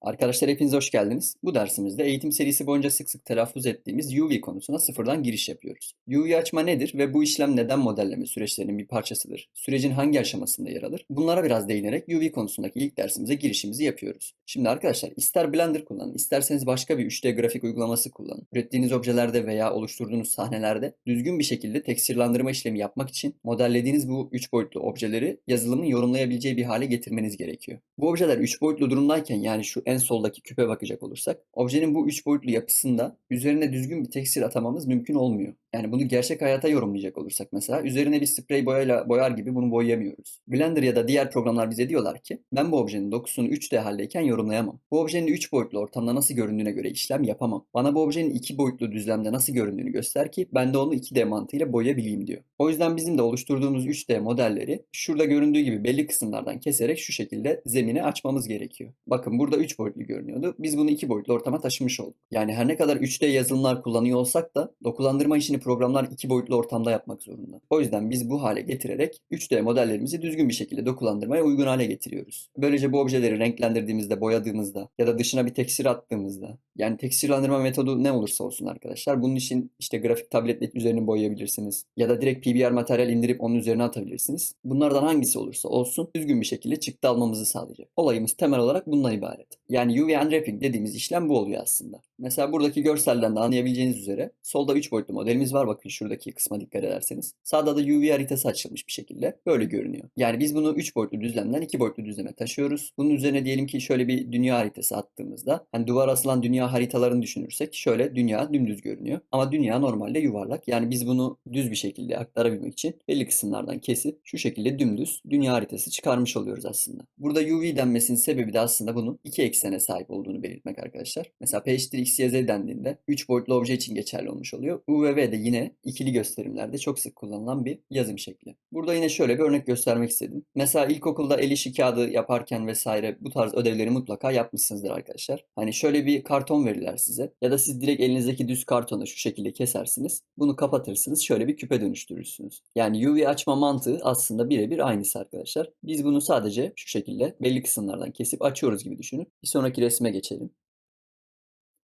Arkadaşlar hepiniz hoş geldiniz. Bu dersimizde eğitim serisi boyunca sık sık telaffuz ettiğimiz UV konusuna sıfırdan giriş yapıyoruz. UV açma nedir ve bu işlem neden modelleme süreçlerinin bir parçasıdır? Sürecin hangi aşamasında yer alır? Bunlara biraz değinerek UV konusundaki ilk dersimize girişimizi yapıyoruz. Şimdi arkadaşlar ister Blender kullanın, isterseniz başka bir 3D grafik uygulaması kullanın. Ürettiğiniz objelerde veya oluşturduğunuz sahnelerde düzgün bir şekilde tekstürlandırma işlemi yapmak için modellediğiniz bu 3 boyutlu objeleri yazılımın yorumlayabileceği bir hale getirmeniz gerekiyor. Bu objeler 3 boyutlu durumdayken yani şu en soldaki küpe bakacak olursak objenin bu 3 boyutlu yapısında üzerine düzgün bir tekstür atamamız mümkün olmuyor. Yani bunu gerçek hayata yorumlayacak olursak mesela üzerine bir sprey boyayla boyar gibi bunu boyayamıyoruz. Blender ya da diğer programlar bize diyorlar ki ben bu objenin dokusunu 3D haldeyken yorumlayamam. Bu objenin 3 boyutlu ortamda nasıl göründüğüne göre işlem yapamam. Bana bu objenin 2 boyutlu düzlemde nasıl göründüğünü göster ki ben de onu 2D mantığıyla boyayabileyim diyor. O yüzden bizim de oluşturduğumuz 3D modelleri şurada göründüğü gibi belli kısımlardan keserek şu şekilde zemine açmamız gerekiyor. Bakın burada 3 boyutlu görünüyordu. Biz bunu 2 boyutlu ortama taşımış olduk. Yani her ne kadar 3D yazılımlar kullanıyor olsak da dokulandırma işini programlar 2 boyutlu ortamda yapmak zorunda. O yüzden biz bu hale getirerek 3D modellerimizi düzgün bir şekilde dokulandırmaya uygun hale getiriyoruz. Böylece bu objeleri renklendirdiğimizde, boyadığımızda ya da dışına bir tekstür attığımızda yani tekstürlandırma metodu ne olursa olsun arkadaşlar. Bunun için işte grafik tabletle üzerini boyayabilirsiniz. Ya da direkt PBR materyal indirip onun üzerine atabilirsiniz. Bunlardan hangisi olursa olsun düzgün bir şekilde çıktı almamızı sağlayacak. Olayımız temel olarak bundan ibaret. Yani UV unwrapping dediğimiz işlem bu oluyor aslında. Mesela buradaki görselden de anlayabileceğiniz üzere solda 3 boyutlu modelimiz var. Bakın şuradaki kısma dikkat ederseniz. Sağda da UV haritası açılmış bir şekilde. Böyle görünüyor. Yani biz bunu 3 boyutlu düzlemden 2 boyutlu düzleme taşıyoruz. Bunun üzerine diyelim ki şöyle bir dünya haritası attığımızda hani duvara asılan dünya haritalarını düşünürsek şöyle dünya dümdüz görünüyor. Ama dünya normalde yuvarlak. Yani biz bunu düz bir şekilde aktarabilmek için belli kısımlardan kesip şu şekilde dümdüz dünya haritası çıkarmış oluyoruz aslında. Burada UV denmesinin sebebi de aslında bunun iki eksene sahip olduğunu belirtmek arkadaşlar. Mesela P eşittir X, Y, Z dendiğinde 3 boyutlu obje için geçerli olmuş oluyor. U ve V de yine ikili gösterimlerde çok sık kullanılan bir yazım şekli. Burada yine şöyle bir örnek göstermek istedim. Mesela ilkokulda el işi kağıdı yaparken vesaire bu tarz ödevleri mutlaka yapmışsınızdır arkadaşlar. Hani şöyle bir karton verirler size ya da siz direkt elinizdeki düz kartonu şu şekilde kesersiniz. Bunu kapatırsınız şöyle bir küpe dönüştürürsünüz. Yani UV açma mantığı aslında birebir aynısı arkadaşlar. Biz bunu sadece şu şekilde belli kısımlardan kesip açıyoruz gibi düşünün. Bir sonraki resme geçelim.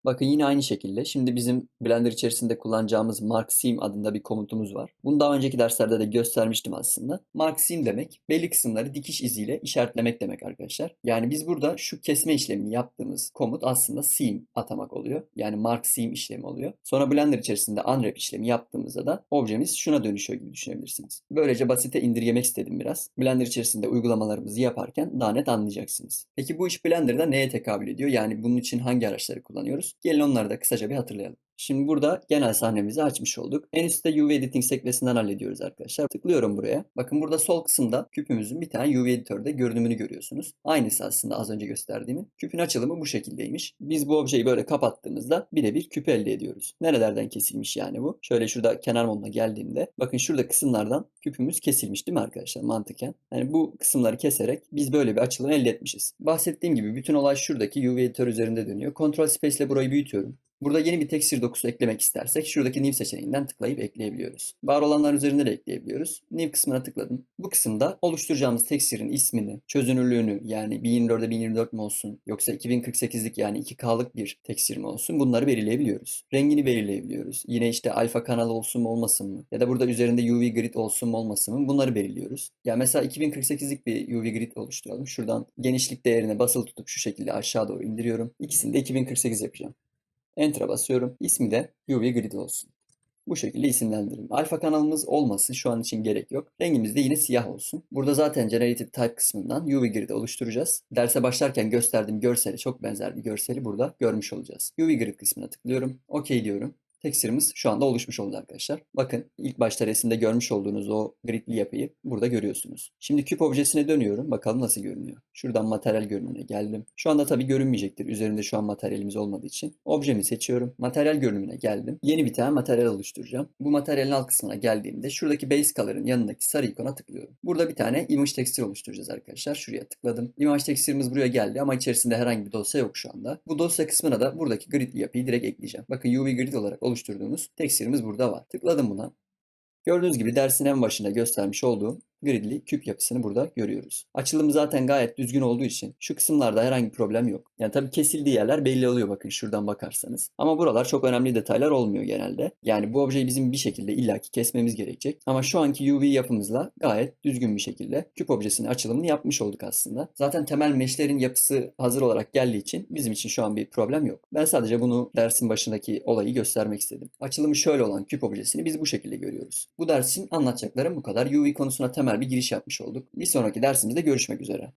Bakın yine aynı şekilde şimdi bizim Blender içerisinde kullanacağımız Mark Seam adında bir komutumuz var. Bunu daha önceki derslerde de göstermiştim aslında. Mark Seam demek belli kısımları dikiş iziyle işaretlemek demek arkadaşlar. Yani biz burada şu kesme işlemini yaptığımız komut aslında seam atamak oluyor. Yani Mark Seam işlemi oluyor. Sonra Blender içerisinde unwrap işlemi yaptığımızda da objemiz şuna dönüşüyor gibi düşünebilirsiniz. Böylece basite indirgemek istedim biraz. Blender içerisinde uygulamalarımızı yaparken daha net anlayacaksınız. Peki bu iş Blender'da neye tekabül ediyor? Yani bunun için hangi araçları kullanıyoruz? Gelin onları da kısaca bir hatırlayalım. Şimdi burada genel sahnemizi açmış olduk. En üstte UV Editing sekmesinden hallediyoruz arkadaşlar. Tıklıyorum buraya. Bakın burada sol kısımda küpümüzün bir tane UV editörde görünümünü görüyorsunuz. Aynısı aslında az önce gösterdiğimin. Küpün açılımı bu şekildeymiş. Biz bu objeyi böyle kapattığımızda birebir küp elde ediyoruz. Nerelerden kesilmiş yani bu? Şöyle şurada kenar moduna geldiğimde bakın şurada kısımlardan küpümüz kesilmiş değil mi arkadaşlar mantıken? Yani bu kısımları keserek biz böyle bir açılım elde etmişiz. Bahsettiğim gibi bütün olay şuradaki UV editör üzerinde dönüyor. Ctrl Space ile burayı büyütüyorum. Burada yeni bir tekstür dokusu eklemek istersek şuradaki New seçeneğinden tıklayıp ekleyebiliyoruz. Var olanlar üzerinde de ekleyebiliyoruz. New kısmına tıkladım. Bu kısımda oluşturacağımız tekstürün ismini, çözünürlüğünü yani 1024'e 1024 mi olsun yoksa 2048'lik yani 2K'lık bir tekstür mü olsun bunları belirleyebiliyoruz. Rengini belirleyebiliyoruz. Yine işte alfa kanal olsun mu olmasın mı ya da burada üzerinde UV grid olsun mu olmasın mı bunları belirliyoruz. Ya mesela 2048'lik bir UV grid oluşturalım. Şuradan genişlik değerine basılı tutup şu şekilde aşağı doğru indiriyorum. İkisini de 2048 yapacağım. Enter'a basıyorum. İsmi de UV Grid olsun. Bu şekilde isimlendirelim. Alfa kanalımız olmasın. Şu an için gerek yok. Rengimiz de yine siyah olsun. Burada zaten Generated Type kısmından UV Grid oluşturacağız. Derse başlarken gösterdiğim görsele çok benzer bir görseli burada görmüş olacağız. UV Grid kısmına tıklıyorum. OK diyorum. Tekstürümüz şu anda oluşmuş oldu arkadaşlar. Bakın ilk başta resimde görmüş olduğunuz o gridli yapıyı burada görüyorsunuz. Şimdi küp objesine dönüyorum. Bakalım nasıl görünüyor. Şuradan materyal görünümüne geldim. Şu anda tabii görünmeyecektir. Üzerinde şu an materyalimiz olmadığı için. Objemi seçiyorum. Materyal görünümüne geldim. Yeni bir tane materyal oluşturacağım. Bu materyalin alt kısmına geldiğimde şuradaki base color'ın yanındaki sarı ikona tıklıyorum. Burada bir tane image texture oluşturacağız arkadaşlar. Şuraya tıkladım. Image texture'ımız buraya geldi ama içerisinde herhangi bir dosya yok şu anda. Bu dosya kısmına da buradaki gridli yapıyı direkt ekleyeceğim. Bakın UV grid olarak oluşturduğumuz tekstürümüz burada var. Tıkladım buna. Gördüğünüz gibi dersin en başında göstermiş olduğum gridli küp yapısını burada görüyoruz. Açılım zaten gayet düzgün olduğu için şu kısımlarda herhangi bir problem yok. Yani tabii kesildiği yerler belli oluyor bakın şuradan bakarsanız. Ama buralar çok önemli detaylar olmuyor genelde. Yani bu objeyi bizim bir şekilde illaki kesmemiz gerekecek. Ama şu anki UV yapımızla gayet düzgün bir şekilde küp objesinin açılımını yapmış olduk aslında. Zaten temel meşlerin yapısı hazır olarak geldiği için bizim için şu an bir problem yok. Ben sadece bunu dersin başındaki olayı göstermek istedim. Açılımı şöyle olan küp objesini biz bu şekilde görüyoruz. Bu ders için anlatacaklarım bu kadar. UV konusuna temel bir giriş yapmış olduk. Bir sonraki dersimizde görüşmek üzere.